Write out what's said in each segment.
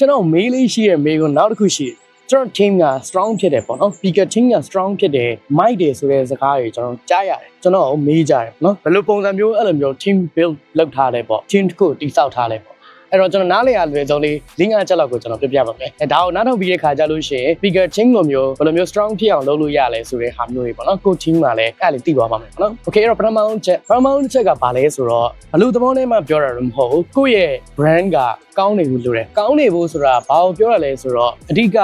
ကျွန်တော်မေးလေးရှိရဲ့မေးကိုနောက်တစ်ခုရှိတယ်ကျွန်တော် team က strong ဖြစ်တယ်ပေါ့နော် speaker team က strong ဖြစ်တယ် mic တယ်ဆိုတဲ့စကားတွေကျွန်တော်ကြားရတယ်ကျွန်တော်မေးကြတယ်နော်ဘယ်လိုပုံစံမျိုးအဲ့လိုမျိုး team build လုပ်ထားလဲပေါ့ team တစ်ခုတည်ဆောက်ထားလဲပေါ့ အဲ့တော့ကျွန်တော်နားလေရလွယ်ဆုံးလေးလင်းငါချက်လောက်ကိုကျွန်တော်ပြပြပါမယ်အဲဒါကိုနားထောင်ပြီးတဲ့ခါကြလို့ရှိရင် speaker team လိုမျိုးဘယ်လိုမျိုး strong ဖြစ်အောင်လုပ်လို့ရလဲဆိုတဲ့ဟာမျိုးတွေပေါ့နော်ကို team ကလည်းအဲ့ဒါလေးသိသွားပါမယ်ပေါ့နော် okay အဲ့တော့ပထမဆုံးချက်ပထမဆုံးချက်ကဘာလဲဆိုတော့ဘလို့သဘောနဲ့မှပြောတာတော့မဟုတ်ဘူးကိုယ့်ရဲ့ brand ကကောင်းနေဘူးလို့တယ်ကောင်းနေဖို့ဆိုတာဘာကိုပြောရလဲဆိုတော့အဓိက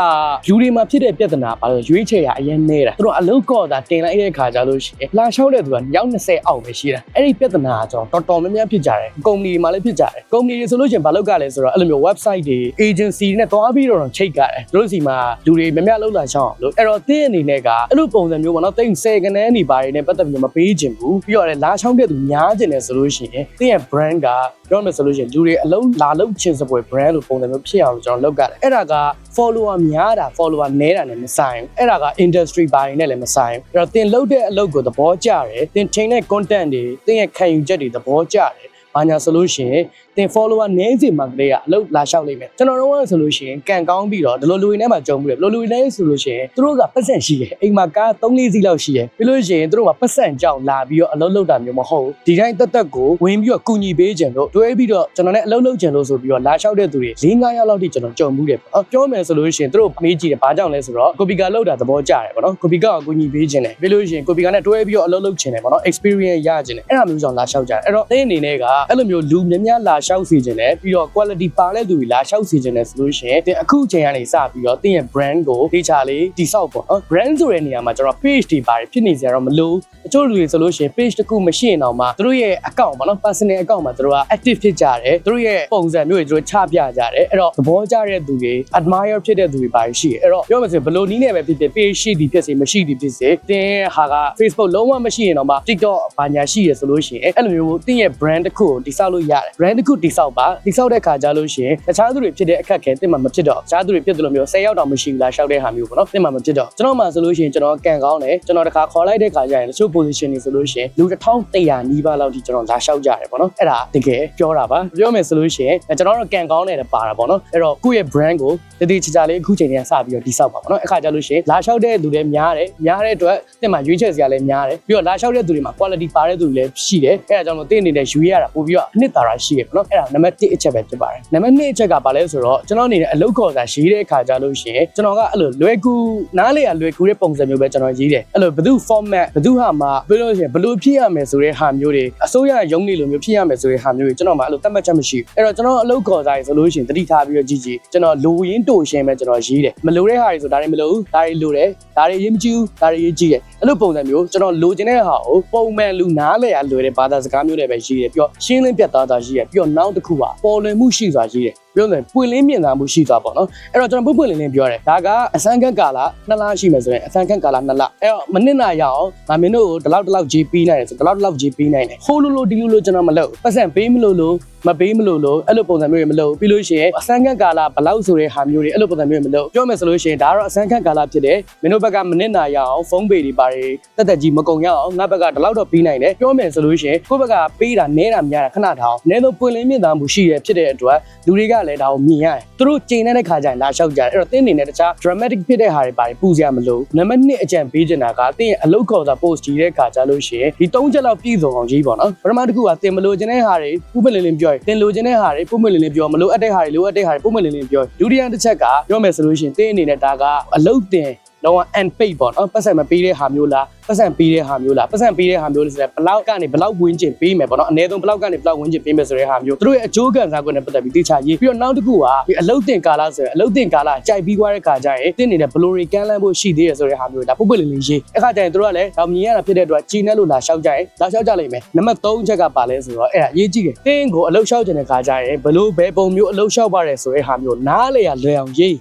လူတွေမှာဖြစ်တဲ့ပြဿနာဘာလို့ရွေးချယ်ရအရင်နေတာသူတို့အလုတ်ကော့တာတင်လိုက်တဲ့ခါကြလို့ရှိရင်လာလျှောက်တဲ့သူကညောင်း20အောက်ပဲရှိတာအဲ့ဒီပြဿနာကကျွန်တော်တော်တော်များများဖြစ်ကြတယ်ကုမ္ပဏီတွေမှာလည်းဖြစ်ကြတယ်ကုမ္ပဏီတွေဆိုလို့ရှိရင်ဘာလုပ်ကြလဲဆိုတော့အဲ့လိုမျိုး website တွေ agency တွေနဲ့တွားပြီးတော့ချိတ်ကြတယ်သူတို့စီမှာလူတွေများများလောက်လာရှောင်းအောင်လို့အဲ့တော့တင်းအနေနဲ့ကအဲ့လိုပုံစံမျိုးပေါ့နော်တိတ်10ကနေနေပါတယ်နဲ့ပတ်သက်ပြီးမပေးခြင်းဘူးပြီးတော့လည်းလာရှောင်းတဲ့သူများခြင်းတယ်ဆိုလို့ရှိရင်တင်းရဲ့ brand ကပြောမယ်ဆိုလို့ရှိရင်လူတွေအလုံးလာလုံးချင်းစပွဲ brand လို့ပုံစံမျိုးဖြစ်အောင်ကျွန်တော်လုပ်ကြတယ်အဲ့ဒါက follower များတာ follower နည်းတာနဲ့မဆိုင်ဘူးအဲ့ဒါက industry ဘာတွေနဲ့လည်းမဆိုင်ဘူးအဲ့တော့တင်လုပ်တဲ့အလုပ်ကိုသဘောကျတယ်တင်ချိန်တဲ့ content တွေတင်ရဲ့ခံယူချက်တွေသဘောကျတယ်ဘာညာဆိုလို့ရှိရင် တင် follower နည်းစီမှကလေးကအလုပ်လာလျှောက်လိမ့်မယ်ကျွန်တော်တို့ကဆိုလို့ရှိရင်ကန်ကောင်းပြီးတော့ဒီလိုလူတွေနဲ့မှကြုံမှုတယ်ဘယ်လိုလူတွေလဲဆိုလို့ရှိရင်သူတို့ကပတ်စံရှိတယ်အိမ်မှာကား3 4စီးလောက်ရှိတယ်ပြီးလို့ရှိရင်သူတို့ကပတ်စံကြောင်လာပြီးတော့အလုပ်လုပ်တာမျိုးမဟုတ်ဘူးဒီတိုင်းတက်တက်ကိုဝင်ပြီးတော့ကူညီပေးကြလို့တွဲပြီးတော့ကျွန်တော်နဲ့အလုပ်လုပ်ကြလို့ဆိုပြီးတော့လာလျှောက်တဲ့သူတွေ၄၅ယောက်လောက်ထိကျွန်တော်ကြုံမှုတယ်ပေါ့ပြောမယ်ဆိုလို့ရှိရင်သူတို့မေးကြည့်တယ်ဘာကြောင့်လဲဆိုတော့ကိုပီကာလောက်တာသဘောကျတယ်ပေါ့နော်ကိုပီကာကကူညီပေးခြင်းတယ်ပြီးလို့ရှိရင်ကိုပီကာနဲ့တွဲပြီးတော့အလုပ်လုပ်ခြင်းတယ်ပေါ့နော် experience ရခြင်းတယ်အဲ့ဒါမျိုးကြောင့်လာလျှောက်ကြတယ်အဲ့တော့တင်းအနေနဲ့ကအဲ့လိုမျိုးလူများများလာလျှောက်စီခြင်းတယ်ပြီးတော့ quality ပါတဲ့သူတွေလာလျှောက်စီခြင်းတယ်ဆိုလို့ရှိရင်တင်းအခုချိန်ကနေစပြီးတော့တင်းရဲ့ brand ကိုတေချာလေးတိဆောက်ပေါ့နော် brand ဆိုတဲ့နေရာမှာကျွန်တော် page တွေပါတယ်ဖြစ်နေကြတော့မလို့အချို့လူတွေဆိုလို့ရှိရင် page တစ်ခုမရှိရင်တော့မှသူတို့ရဲ့ account ပေါ့နော် personal account မှာသူတို့က active ဖြစ်ကြတယ်သူတို့ရဲ့ပုံစံမျိုးတွေသူတို့ချပြကြတယ်အဲ့တော့သဘောကျတဲ့သူတွေ admire ဖြစ်တဲ့သူတွေပါတယ်ရှိတယ်အဲ့တော့ပြောမှဆိုဘယ်လိုနည်းနဲ့ပဲဖြစ်ဖြစ် page ရှိသည်ဖြစ်စေမရှိသည်ဖြစ်စေတင်းဟာက Facebook လုံးဝမရှိရင်တော့မှ TikTok ဘာညာရှိရဆိုလို့ရှိရင်အဲ့လိုမျိုးတင်းရဲ့ brand တစ်ခုကိုတိဆောက်လို့ရတယ် brand တစ်ခုတိဆောက်ပါတိဆောက်တဲ့ခါကြလို့ရှိရင်တခြားသူတွေဖြစ်တဲ့အခက်အခဲတင်းမှာမဖြစ်တော့တခြားသူတွေဖြစ်တယ်လို့မျိုး10ရောက်တော့မရှိဘူးလားရှောက်တဲ့ဟာမျိုးပေါ့နော်တင်းမှာမဖြစ်တော့ကျွန်တော်မှဆိုလို့ရှိရင်ကျွန်တော်ကန်ကောင်းတယ်ကျွန်တော်တခါခေါ်လိုက်တဲ့ခါကျရင်တချို့ position တွေဆိုလို့ရှိရင်လူ1100နီးပါးလောက်ထိကျွန်တော်လာလျှောက်ကြတယ်ပေါ့နော်အဲ့ဒါတကယ်ပြောတာပါပြောမယ်ဆိုလို့ရှိရင်ကျွန်တော်တို့ကန်ကောင်းတယ်ပါတာပေါ့နော်အဲ့တော့ကိုယ့်ရဲ့ brand ကိုတတိချာချာလေးအခုချိန်တည်းကစပြီးတော့တိဆောက်ပါပေါ့နော်အခါကျလို့ရှိရင်လာလျှောက်တဲ့လူတွေများတယ်များတဲ့အတွက်တင်းမှာရွေးချက်စရာလည်းများတယ်ပြီးတော့လာလျှောက်တဲ့သူတွေမှာ quality ပါတဲ့သူတွေလည်းရှိတယ်အဲ့ဒါကြောင့်မို့တင်းအနေနဲ့ယူရတာပို့ပြီးတော့အနှစ်သာရရှိရပေါ့နော်အဲ့ဒါနံပါတ်1အချက်ပဲဖြစ်ပါတယ်နံပါတ်2အချက်ကဘာလဲဆိုတော့ကျွန်တော်အနေနဲ့အလုပ်ခေါ်စာရေးတဲ့အခါကျလို့ရှိရင်ကျွန်တော်ကအဲ့လိုလွယ်ကူနားလေရလွယ်ကူတဲ့ပုံစံမျိုးပဲကျွန်တော်ရေးတယ်အဲ့လိုဘယ်သူ format ဘယ်သူဟာမှပြောလို့ရှိရင်ဘယ်လိုဖြစ်ရမယ်ဆိုတဲ့ဟာမျိုးတွေအစိုးရရုံးနေလိုမျိုးဖြစ်ရမယ်ဆိုတဲ့ဟာမျိုးတွေကျွန်တော်မှအဲ့လိုသတ်မှတ်ချက်မရှိဘူးအဲ့တော့ကျွန်တော်အလုပ်ခေါ်စာရေးဆိုလို့ရှိရင်တတိထားပြီးတော့ကြည့်ကြည့်ကျွန်တော်လိုရင်းတိုရှင်းပဲကျွန်တော်ရေးတယ်မလိုတဲ့ဟာတွေဆိုဒါတွေမလိုဘူးဒါတွေလိုတယ်ဒါတွေရေးမကြည့်ဘူးဒါတွေရေးကြည့်တယ်အဲ့လိုပုံစံမျိုးကျွန်တော်လိုချင်တဲ့ဟာကိုပုံမှန်လူနားလေရလွယ်တဲ့ဘာသာစကားမျိုးတွေပဲရေးတယ်ပြီးတော့ရှင်းလင်းပြတ်သားတာရေးတယ်ပြီးတော့နောက်တစ်ခုကပေါ်လွင်မှုရှိစွာရေးတယ် ပြောတယ်ပွင့်လင်းမြင်သာမှုရှိသွားပေါ့နော်အဲ့တော့ကျွန်တော်ပွင့်ပွင့်လင်းလင်းပြောရတယ်ဒါကအစမ်းခန့်ကာလ2လရှိမယ်ဆိုရင်အစမ်းခန့်ကာလ2လအဲ့တော့မနစ်နာရအောင်ငါမင်းတို့ကိုဒီလောက်ဒီလောက်ဂျီပေးနိုင်တယ်ဆိုဒီလောက်ဒီလောက်ဂျီပေးနိုင်တယ်ဟိုးလိုလိုဒီလိုလိုကျွန်တော်မလုပ်ပတ်စံပေးမလို့လို့မပေးမလို့လို့အဲ့လိုပုံစံမျိုးတွေမလုပ်ပြီးလို့ရှိရင်အစမ်းခန့်ကာလဘလောက်ဆိုတဲ့ဟာမျိုးတွေအဲ့လိုပုံစံမျိုးတွေမလုပ်ပြောမယ်ဆိုလို့ရှိရင်ဒါကတော့အစမ်းခန့်ကာလဖြစ်တယ်မင်းတို့ဘက်ကမနစ်နာရအောင်ဖုန်းပေတွေပါတယ်တက်တက်ကြီးမကုံရအောင်ငါဘက်ကဒီလောက်တော့ပေးနိုင်တယ်ပြောမယ်ဆိုလို့ရှိရင်ကိုယ့်ဘက်ကပေးတာနဲတာများတာခဏထောင်နဲတော့ပွင့်လင်းမြင်သာမှုရှိရဖြစ်တဲ့အတွက်လူတွေကလည်းဒါကိုမြင်ရတယ်သူတို့ချိန်နေတဲ့ခါကျရင်လာလျှောက်ကြတယ်အဲ့တော့တင်းနေနဲ့တခြား dramatic ဖြစ်တဲ့ဟာတွေပါတယ်ပူစရာမလိုနံပါတ်1အကြံပေးချင်တာကတင်းရဲ့အလုတ်ခေါ်စာ post ကြီးတဲ့ခါကျလို့ရှိရင်ဒီ3ချက်လောက်ပြည့်စုံအောင်ကြီးပေါ့နော်ပထမတစ်ခုကတင်မလို့ခြင်းတဲ့ဟာတွေပူမလင်းလင်းပြောရင်တင်လို့ခြင်းတဲ့ဟာတွေပူမလင်းလင်းပြောမလို့အပ်တဲ့ဟာတွေလိုအပ်တဲ့ဟာတွေပူမလင်းလင်းပြောဒုတိယတစ်ချက်ကပြောမယ်ဆိုလို့ရှိရင်တင်းအနေနဲ့ဒါကအလုတ်တင် တော့ and pay ပေါ့နော်ပတ်စံမပေးတဲ့ဟာမျိုးလားပတ်စံပေးတဲ့ဟာမျိုးလားပတ်စံပေးတဲ့ဟာမျိုးလို့ဆိုတော့ဘလောက်ကနေဘလောက်ဝင်းကျင်ပေးမယ်ပေါ့နော်အနည်းဆုံးဘလောက်ကနေဘလောက်ဝင်းကျင်ပေးမယ်ဆိုတဲ့ဟာမျိုးသူတို့ရဲ့အကျိုးခံစား권နဲ့ပတ်သက်ပြီးတိကျရေးပြီးတော့နောက်တစ်ခုကဒီအလုတ်တင်ကာလဆိုရင်အလုတ်တင်ကာလကြိုက်ပြီးွားတဲ့ခါကျရင်တင်းနေတဲ့ဘလိုရီကန်လန်းဖို့ရှိသေးတယ်ဆိုတဲ့ဟာမျိုးဒါပုတ်ပွက်လေးလေးရေးအခါကျရင်သူတို့ကလည်းတော့မြင်ရတာဖြစ်တဲ့အတွက်ကြီးနဲ့လို့လာလျှောက်ကြရင်လာလျှောက်ကြလိမ့်မယ်နံပါတ်3ချက်ကပါလဲဆိုတော့အဲ့ဒါရေးကြည့်တယ်တင်းကိုအလုတ်လျှောက်ကျင်တဲ့ခါကျရင်ဘလို့ဘယ်ပုံမျိုးအလုတ်လျှောက်ပါတယ်ဆိုတဲ့ဟာမျိုးနားလေရလွယ်အောင်ရေး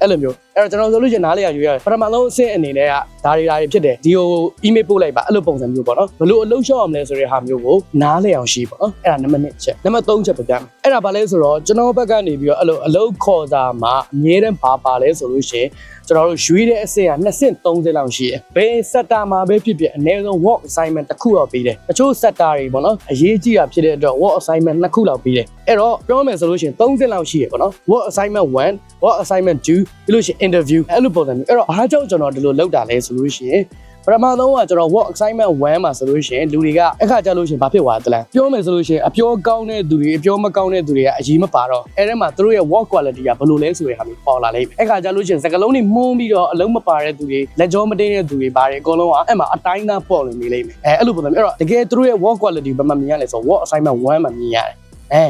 အဲ့လိုမျိုးအဲ့တော့ကျွန်တော်ဆိုလို့ရှိရင်နားလေရရွေးရတယ်ပထမဆုံးအဆင့်အနေနဲ့ကဒါတွေဒါတွေဖြစ်တယ်ဒီကို email ပို့လိုက်ပါအဲ့လိုပုံစံမျိုးပေါ့နော်ဘယ်လိုအလုပ်ရှော့အောင်လဲဆိုတဲ့ဟာမျိုးကိုနားလေအောင်ရှိပေါ့နော်အဲ့ဒါနံပါတ်1ချက်နံပါတ်3ချက်ပြပြမယ်အဲ့ဒါဘာလဲဆိုတော့ကျွန်တော်ဘက်ကနေပြီးတော့အဲ့လိုအလုပ်ခေါ်တာမှာအမြဲတမ်းပါပါလဲဆိုလို့ရှိရင်ကျွန်တော်တို့ရွေးတဲ့အဆင့်က2ဆင့်3ဆင့်လောက်ရှိတယ်ဘယ် sector မှာပဲဖြစ်ဖြစ်အနည်းဆုံး work assignment တစ်ခုတော့ပေးတယ်တချို့ sector တွေပေါ့နော်အရေးကြီးတာဖြစ်တဲ့အတွက် work assignment နှစ်ခုလောက်ပေးတယ်အဲ့တော့ပြောမယ်ဆိုလို့ရှိရင်3ဆင့်လောက်ရှိရပေါ့နော် work assignment 1 work assignment 2ပြီးလို့ရှိရင် interview အဲ့လိုပုံစံမျိုးအဲ့တော့အားကြောင့်ကျွန်တော်ဒီလိုလုပ်တာလဲဆိုလို့ရှိရင်ပထမဆုံးကကျွန်တော် work assignment 1မှာဆိုလို့ရှိရင်လူတွေကအခါကြလို့ရှိရင်ဘာဖြစ်သွားသလဲပြောမယ်ဆိုလို့ရှိရင်အပြောကောင်းတဲ့သူတွေအပြောမကောင်းတဲ့သူတွေကအရေးမပါတော့အဲ့ထဲမှာသူတို့ရဲ့ work quality ကဘယ်လိုလဲဆိုတဲ့ဟာမျိုးပေါ်လာလိမ့်မယ်အခါကြလို့ရှိရင်စကလုံးတွေမှုန်းပြီးတော့အလုံးမပါတဲ့သူတွေလက်ကြောမတင်းတဲ့သူတွေပါတယ်အကုန်လုံးကအဲ့မှာအတိုင်းသားပေါ်လွင်နေလိမ့်မယ်အဲအဲ့လိုပုံစံမျိုးအဲ့တော့တကယ်သူတို့ရဲ့ work quality ဘယ်မှာမြင်ရလဲဆိုတော့ work assignment 1မှာမြင်ရတယ်အဲ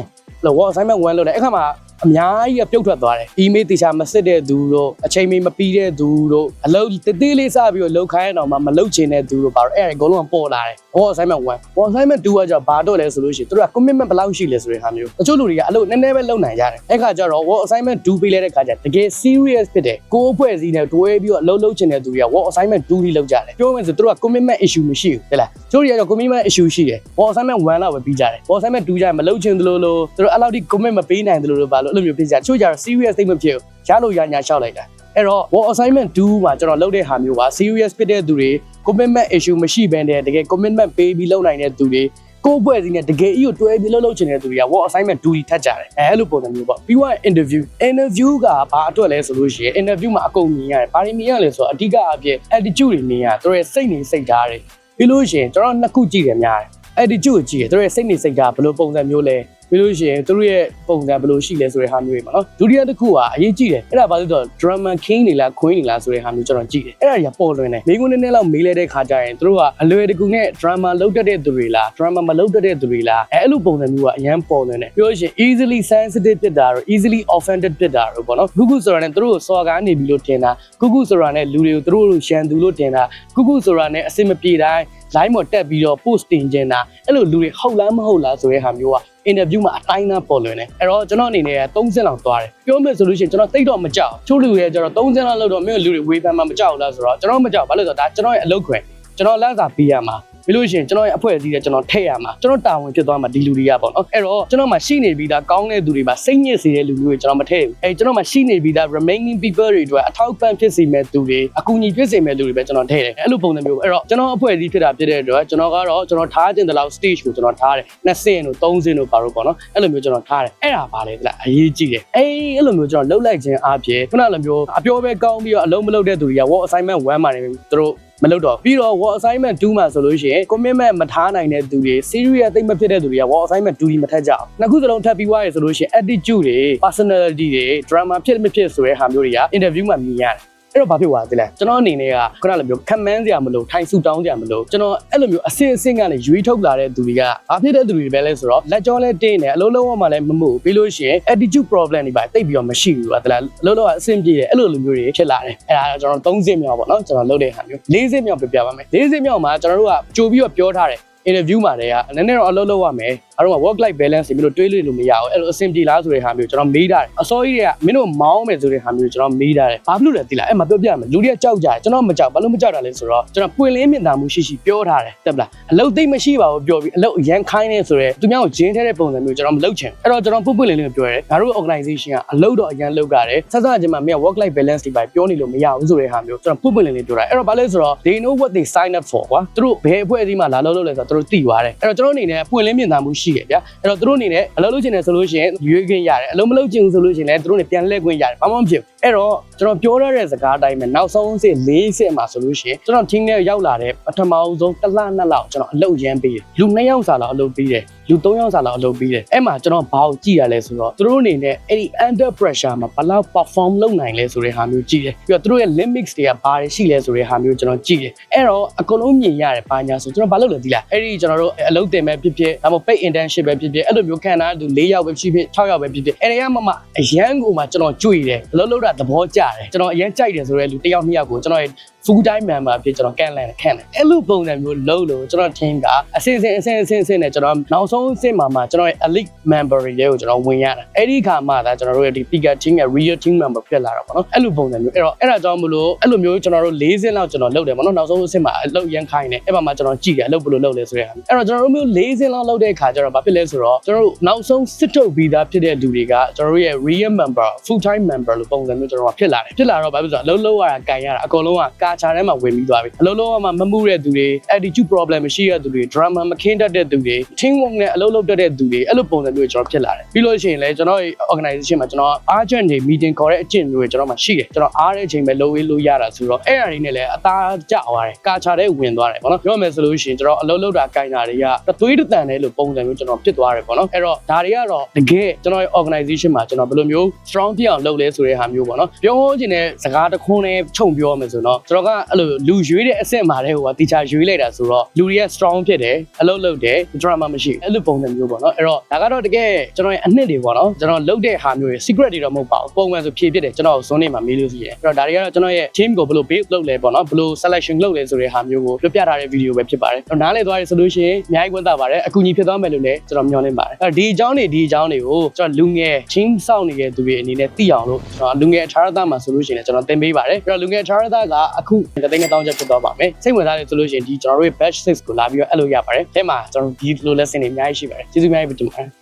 လို့ work assignment 1လို့လည်းအခါမှာ အများကြီးကပြုတ်ထွက်သွားတယ်။ email တေချာမစစ်တဲ့သူတို့အချိန်မီမပြီးတဲ့သူတို့အလုပ်တေးသေးလေးစပြီးတော့လောက်ခိုင်းအောင်မှမလုပ်ချင်တဲ့သူတို့ပါတော့အဲ့ဒါအကုန်လုံးပေါ်လာတယ်။ Work assignment 1 Work assignment 2ကကြောင့်ဘာတော့လဲဆိုလို့ရှိရင်တို့က commitment ဘယ်လောက်ရှိလဲဆိုတဲ့ဟာမျိုးတချို့လူတွေကအလုပ်နည်းနည်းပဲလုပ်နိုင်ကြတယ်။အဲ့ခါကျတော့ Work assignment 2ပေးလိုက်တဲ့ခါကျတကယ် serious ဖြစ်တယ်။ကိုယ်အဖွဲ့အစည်းနဲ့တွဲပြီးတော့အလုပ်လုပ်ချင်တဲ့သူတွေက Work assignment 2ပြီးလုပ်ကြတယ်။ပြောမယ်ဆိုတို့က commitment issue မရှိဘူးဟဲ့လား။တို့တွေကတော့ commitment issue ရှိတယ်။ Work assignment 1လောက်ပဲပြီးကြတယ်။ Work assignment 2ကျရင်မလုပ်ချင်သလိုလိုတို့အဲ့လောက်ထိ commit မပေးနိုင်သလိုလိုပါလို့အဲ့လိုမျိုးဖြစ်ကြတယ်။ချို့ကြတော့ serious သိမ့်မဖြစ်ဘူးရလို့ရညာလျှောက်လိုက်တာအဲ့တော့ work assignment 2မှာကျွန်တော်လုပ်တဲ့ဟာမျိုးက serious ဖြစ်တဲ့သူတွေ commitment issue မရှိဘဲနဲ့တကယ် commitment ပေးပြီးလုပ်နိုင်တဲ့သူတွေကိုယ့်ဘွဲ့စီနဲ့တကယ်အီကိုတွဲပြီးလုပ်လုပ်ချင်တဲ့သူတွေက work assignment 2ကြီးထပ်ကြတယ်အဲအဲ့လိုပုံစံမျိုးပေါ့ပြီးတော့ interview interview ကဘာအတွက်လဲဆိုလို့ရှိရင် interview မှာအကုန်မြင်ရတယ်ဘာတွေမြင်ရလဲဆိုတော့အဓိကအဖြစ် attitude တွေမြင်ရသူတို့ရဲ့စိတ်နေစိတ်ဓာတ်တွေပြီးလို့ရှိရင်ကျွန်တော်နှစ်ခုကြည့်တယ်များတယ် attitude ကိုကြည့်တယ်သူတို့ရဲ့စိတ်နေစိတ်ဓာတ်ဘယ်လိုပုံစံမျိုးလဲ ပြီးလို့ရှိရင်သူတို့ရဲ့ပုံစံဘယ်လိုရှိလဲဆိုတဲ့ဟာမျိုးတွေပါနော်ဒုတိယတစ်ခုကအရေးကြီးတယ်အဲ့ဒါဘာလို့လဲဆိုတော့ drama king တွေလား queen တွေလားဆိုတဲ့ဟာမျိုးကျွန်တော်ကြည့်တယ်အဲ့ဒါကြီးပေါ်လွင်တယ်မိကုန်းနည်းနည်းလောက်မေးလိုက်တဲ့ခါကျရင်သူတို့ကအလွယ်တကူနဲ့ drama လုပ်တတ်တဲ့သူတွေလား drama မလုပ်တတ်တဲ့သူတွေလားအဲ့လိုပုံစံမျိုးကအရန်ပေါ်လွင်တယ်ပြောလို့ရှိရင် easily sensitive ဖြစ်တာတော့ easily offended ဖြစ်တာတော့ပေါ့နော်ခုခုဆိုတာနဲ့သူတို့ကိုစော်ကားနေပြီလို့ထင်တာခုခုဆိုတာနဲ့လူတွေကိုသူတို့လိုရှန်သူလို့ထင်တာခုခုဆိုတာနဲ့အစင်မပြေတိုင်း line ပေါ်တက်ပြီးတော့ post တင်ကျင်တာအဲ့လိုလူတွေဟုတ်လားမဟုတ်လားဆိုတဲ့ဟာမျိုးက အင်တာဗျူးမှာအတိုင်းသားပေါ်လွင်တယ်အဲ့တော့ကျွန်တော်အနေနဲ့30လောက်သွားတယ်ပြောမယ်ဆိုလို့ရှိရင်ကျွန်တော်တိတ်တော့မကြောက်ချို့လူတွေကျွန်တော်30လောက်လောက်တော့မြို့လူတွေဝေဖန်မှာမကြောက်ဘူးလားဆိုတော့ကျွန်တော်မကြောက်ဘာလို့လဲဆိုတော့ဒါကျွန်တော်ရဲ့အလုပ်ခွင်ကျွန်တော်လမ်းစာပေးရမှာ ပြီးလို့ရှိရင်ကျွန်တော်ရဲ့အဖွဲ့အစည်းနဲ့ကျွန်တော်ထည့်ရမှာကျွန်တော်တာဝန်ဖြစ်သွားမှာဒီလူတွေကပေါ့နော်အဲ့တော့ကျွန်တော်မှရှိနေပြီးသားကောင်းတဲ့သူတွေပါစိတ်ညစ်စေတဲ့လူတွေကျွန်တော်မထည့်ဘူးအဲ့ကျွန်တော်မှရှိနေပြီးသား remaining people တွေအတွက်အထောက်ပံ့ဖြစ်စေမဲ့သူတွေအကူအညီဖြစ်စေမဲ့လူတွေပဲကျွန်တော်ထည့်တယ်အဲ့လိုပုံစံမျိုးအဲ့တော့ကျွန်တော်အဖွဲ့အစည်းဖြစ်တာဖြစ်တဲ့အတွက်ကျွန်တော်ကတော့ကျွန်တော်ထားခြင်းတလောက် stage ကိုကျွန်တော်ထားတယ်2ဆင့်တို့3ဆင့်တို့ပါတော့ပေါ့နော်အဲ့လိုမျိုးကျွန်တော်ထားတယ်အဲ့ဒါပါလေလားအရေးကြီးတယ်အေးအဲ့လိုမျိုးကျွန်တော်လှုပ်လိုက်ခြင်းအပြင်ခုနလိုမျိုးအပြောပဲကောင်းပြီးတော့အလုံးမလုပ်တဲ့သူတွေက work assignment 1မှာနေသူတို့ မလုပ်တော့ပြီးတော့ work assignment 2မှာဆိုလို့ရှိရင် commitment မထားနိုင်တဲ့သူတွေ serious သိမ့်မဖြစ်တဲ့သူတွေက work assignment 2ဒီမထက်ကြအောင်နှစ်ခုစလုံးထပ်ပြီးွားရဆိုလို့ရှိရင် attitude တွေ personality တွေ drama ဖြစ်မဖြစ်ဆိုတဲ့ဟာမျိုးတွေက interview မှာမြင်ရတယ် အဲ့တော့ဘာဖြစ်သွားသလဲကျွန်တော်အနေနဲ့ကခုနလိုမျိုးခံမန်းစရာမလိုထိုင်ဆူတောင်းစရာမလိုကျွန်တော်အဲ့လိုမျိုးအစင်အစင်ကနေရွေးထုတ်လာတဲ့သူတွေကဘာဖြစ်တဲ့သူတွေပဲလဲဆိုတော့လက်ကြောလဲတင်းတယ်အလုံးလုံးမှလည်းမမှုပြီးလို့ရှိရင် attitude problem တွေပါတိတ်ပြီးတော့မရှိဘူးလားတလားအလုံးလုံးကအဆင်ပြေတယ်အဲ့လိုလိုမျိုးတွေဖြစ်လာတယ်အဲ့ဒါကျွန်တော်30မြောက်ပေါ့နော်ကျွန်တော်လုပ်တဲ့ဟာမျိုး40မြောက်ပြပြပါမယ်40မြောက်မှာကျွန်တော်တို့ကကြိုပြီးတော့ပြောထားတယ် interview မှာတည်းကနည်းနည်းတော့အလုပ်လုပ်ရမယ် အားလုံးက work life balance တွေမျိုးတွေးလို့လို့မရဘူးအဲ့လိုအဆင်ပြေလားဆိုတဲ့ဟာမျိုးကျွန်တော်မေးတာတယ်အစောကြီးတွေကမင်းတို့မောင်းမယ်ဆိုတဲ့ဟာမျိုးကျွန်တော်မေးတာတယ်ဘာဖြစ်လို့လဲသိလားအဲ့မှာပြောပြမယ်လူတွေကကြောက်ကြတယ်ကျွန်တော်မကြောက်ဘာလို့မကြောက်တာလဲဆိုတော့ကျွန်တော်ပွင့်လင်းမြင်သာမှုရှိရှိပြောထားတယ်တက်ပလားအလုပ်သိမ့်မရှိပါဘူးပြောပြီးအလုပ်အရန်ခိုင်းနေဆိုတဲ့သူများကိုဂျင်းထဲတဲ့ပုံစံမျိုးကျွန်တော်မလုပ်ချင်အဲ့တော့ကျွန်တော်ပွင့်ပွင့်လင်းလင်းပြောရတယ်ငါတို့ organization ကအလုပ်တော့အရန်လုပ်ကြတယ်ဆက်ဆက်ချင်းမှာမင်း work life balance တွေပါပြောနေလို့မရဘူးဆိုတဲ့ဟာမျိုးကျွန်တော်ပွင့်ပွင့်လင်းလင်းပြောတာအဲ့တော့ဘာလဲဆိုတော့ they know what they sign up for ကွာသူတို့ဘယ်အဖွဲ့အစည်းမှာလာလုပ်လုပ်လဲဆိုတော့သူတို့သိသွားတယ်အဲ့တော့ကျွန်တော်အနေနဲ့ပွင့်လင်းမြင်သာမှုရှိရဗျာအဲ့တော့သူတို့အနေနဲ့အလုပ်လုပ်ချင်တယ်ဆိုလို့ရှိရင်ရွေးခွင့်ရတယ်အလုပ်မလုပ်ချင်ဘူးဆိုလို့ရှိရင်လည်းသူတို့နေပြန်လှည့်ခွင့်ရတယ်ဘာမှမဖြစ်ဘူး အဲ့တော့ကျွန်တော်ပြောရတဲ့စကားအတိုင်းပဲနောက်ဆုံးစစ်၄စစ်မှာဆိုလို့ရှိရင်ကျွန်တော် team ထဲရောက်လာတဲ့ပထမဆုံးတစ်လနှစ်လောက်ကျွန်တော်အလုပ်ရမ်းပေးတယ်လူ2ယောက်စာလောက်အလုပ်ပေးတယ်လူ3ယောက်စာလောက်အလုပ်ပေးတယ်အဲ့မှာကျွန်တော်ဘာကိုကြည့်ရလဲဆိုတော့သူတို့အနေနဲ့အဲ့ဒီ under pressure မှာဘယ်လောက် perform လုပ်နိုင်လဲဆိုတဲ့ဟာမျိုးကြည့်တယ်ပြီးတော့သူတို့ရဲ့ limits တွေကဘာတွေရှိလဲဆိုတဲ့ဟာမျိုးကျွန်တော်ကြည့်တယ်အဲ့တော့အကုန်လုံးမြင်ရတယ်ဘာညာဆိုကျွန်တော်ဘာလုပ်လဲဒီလားအဲ့ဒီကျွန်တော်တို့အလုပ်တင်မဲ့ဖြစ်ဖြစ်ဒါမှမဟုတ် paid internship ပဲဖြစ်ဖြစ်အဲ့လိုမျိုးခံထားသူ၄ယောက်ပဲဖြစ်ဖြစ်6ယောက်ပဲဖြစ်ဖြစ်အဲ့ဒီကမှမှအရန်ကိုမှကျွန်တော်ကြွေတယ်အလုပ်လုပ်တာသဘောကျတယ်ကျွန်တော်အရန်ကြိုက်တယ်ဆိုတဲ့လူတစ်ယောက်နှစ်ယောက်ကိုကျွန်တော် full time member ဖြစ်ကျွန်တော်ကန်လန်ခန့်တယ်အဲ့လိုပုံစံမျိုးလုပ်လို့ကျွန်တော် team ကအစင်စင်အစင်အစင်အစင်နဲ့ကျွန်တော်နောက်ဆုံးအဆင့်မှာမှကျွန်တော်ရဲ့ elite member တွေကိုကျွန်တော်ဝင်ရတာအဲ့ဒီခါမှသာကျွန်တော်တို့ရဲ့ဒီ Pika team ရဲ့ real team member ဖြစ်လာတာပေါ့နော်အဲ့လိုပုံစံမျိုးအဲ့တော့အဲ့ဒါကြောင့်မလို့အဲ့လိုမျိုးကျွန်တော်တို့၄ဆင့်လောက်ကျွန်တော်လုပ်တယ်ပေါ့နော်နောက်ဆုံးအဆင့်မှာအလုပ်ရန်ခိုင်းတယ်အဲ့ပါမှာကျွန်တော်ကြည့်တယ်အလုပ်ဘယ်လိုလုပ်လဲဆိုတဲ့ဟာအဲ့တော့ကျွန်တော်တို့မျိုး၄ဆင့်လောက်လုပ်တဲ့အခါကျတော့ဘာဖြစ်လဲဆိုတော့ကျွန်တော်တို့နောက်ဆုံးစစ်ထုတ်ပြီးသားဖြစ်တဲ့လူတွေကကျွန်တော်တို့ရဲ့ real member full time member လို့ပုံစံမျိုးကျွန်တော်ကဖြစ်လာတယ်ဖြစ်လာတော့ဘာဖြစ်လို့ဆိုတော့အလုပ်လုပ်ရတာကြိုင်ရတာအကုန်လုံးကကာချာထဲမှာဝင်ပြီးသွားပြီအလုပ်လုပ်ရမှာမမှုတဲ့သူတွေ attitude problem မရှိတဲ့သူတွေ drama မခင်းတတ်တဲ့သူတွေ team work နဲ့အလုပ်လုပ်တတ်တဲ့သူတွေအဲ့လိုပုံစံမျိုးကျွန်တော်ဖြစ်လာတယ်ပြီးလို့ရှိရင်လည်းကျွန်တော်ရဲ့ organization မှာကျွန်တော် urgent တွေ meeting ခေါ်တဲ့အကျင့်မျိုးတွေကျွန်တော်မှရှိတယ်ကျွန်တော်အားတဲ့အချိန်ပဲလုပ်ရေးလို့ရတာဆိုတော့အဲ့အရာတွေနဲ့လည်းအသားကျသွားတယ်ကာချာတဲ့ဝင်သွားတယ်ပေါ့နော်ပြောမယ်ဆိုလို့ရှိရင်ကျွန်တော်အလုပ်လုပ်တာကြိုင်တာတွေကတသွေးတတန်တဲ့လို့ပုံစံမျိုးကျွန်တော်ဖြစ်သွားတယ်ပေါ့နော်အဲ့တော့ဒါတွေကတော့တကယ်ကျွန်တော်ရဲ့ organization မှာကျွန်တော်ဘယ်လိုမျိုး strong ဖြစ်အောင်လုပ်လဲဆိုတဲ့ဟာမျိုးပေါ့နော်ပြောချင်တဲ့စကားတစ်ခွန်းနဲ့ခြုံပြောမယ်ဆိုတော့ကျွန်တော်ကအဲ့လိုလူရွေးတဲ့အဆင့်မှာတဲ့ဟိုကတီချာရွေးလိုက်တာဆိုတော့လူတွေက strong ဖြစ်တယ်အလုပ်လုပ်တယ် drama မရှိဘူးအဲ့လိုပုံစံမျိုးပေါ့နော်အဲ့တော့ဒါကတော့တကယ်ကျွန်တော်ရဲ့အနှစ်တွေပေါ့နော်ကျွန်တော်လုပ်တဲ့ဟာမျိုးတွေ secret တွေတော့မဟုတ်ပါဘူးပုံမှန်ဆိုဖြည့်ဖြစ်တယ်ကျွန်တော်ဇွန်းနေမှာမေးလို့ရှိတယ်အဲ့တော့ဒါတွေကတော့ကျွန်တော်ရဲ့ team ကိုဘယ်လို build လုပ်လဲပေါ့နော်ဘယ်လို selection လုပ်လဲဆိုတဲ့ဟာမျိုးကိုပြပြထားတဲ့ video ပဲဖြစ်ပါတယ်အဲ့တော့နားလည်သွားရဆိုလို့ရှိရင်အများကြီးဝန်တာပါတယ်အကူအညီဖြစ်သွားမယ်လို့လည်းကျွန်တော်မျှော်လင့်ပါတယ်အဲ့တော့ဒီအကြောင်းတွေဒီအကြောင်းတွေကိုကျွန်တော်လူငယ် team စောင့်နေတဲ့သူတွေအနေနဲ့သိအောင်လို့ကျွန်တော်လူငယ်အထာရသားမှာဆိုလို့ရှိရင်လည်းကျွန်တော်သင်ပေးပါတယ်အဲ့တော့လူငယ်အထာရသားကအခုတသိန်းတောင်းချက်ဖြစ်သွားပါမယ်စိတ်ဝင်စားတယ်ဆိုလို့ရှိရင်ဒီကျွန်တော်တို့ရဲ့ batch 6ကိုလာပြီးတော့အဲ့လိုရပါတယ်အဲမှာကျွန်တော်ဒီလို lesson တွေအများကြီးရှိပါတယ်ကျေးဇူးအများကြီးတင်ပါတယ်